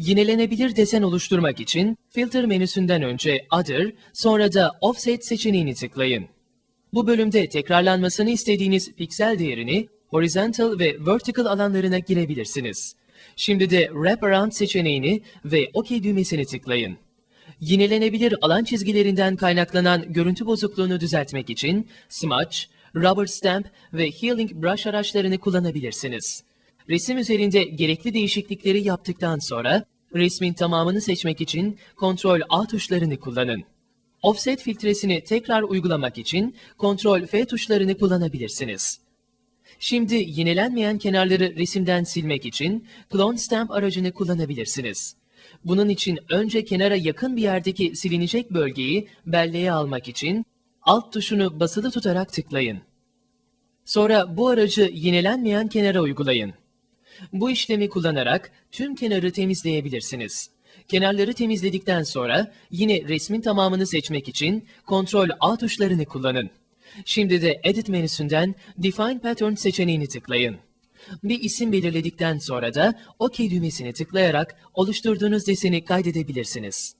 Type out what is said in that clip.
Yinelenebilir desen oluşturmak için Filter menüsünden önce Other, sonra da Offset seçeneğini tıklayın. Bu bölümde tekrarlanmasını istediğiniz piksel değerini horizontal ve vertical alanlarına girebilirsiniz. Şimdi de Wrap Around seçeneğini ve OK düğmesini tıklayın. Yinelenebilir alan çizgilerinden kaynaklanan görüntü bozukluğunu düzeltmek için Smudge, Rubber Stamp ve Healing Brush araçlarını kullanabilirsiniz. Resim üzerinde gerekli değişiklikleri yaptıktan sonra resmin tamamını seçmek için Ctrl A tuşlarını kullanın. Offset filtresini tekrar uygulamak için Ctrl F tuşlarını kullanabilirsiniz. Şimdi yenilenmeyen kenarları resimden silmek için Clone Stamp aracını kullanabilirsiniz. Bunun için önce kenara yakın bir yerdeki silinecek bölgeyi belleğe almak için Alt tuşunu basılı tutarak tıklayın. Sonra bu aracı yenilenmeyen kenara uygulayın. Bu işlemi kullanarak tüm kenarı temizleyebilirsiniz. Kenarları temizledikten sonra yine resmin tamamını seçmek için Ctrl A tuşlarını kullanın. Şimdi de Edit menüsünden Define Pattern seçeneğini tıklayın. Bir isim belirledikten sonra da OK düğmesini tıklayarak oluşturduğunuz deseni kaydedebilirsiniz.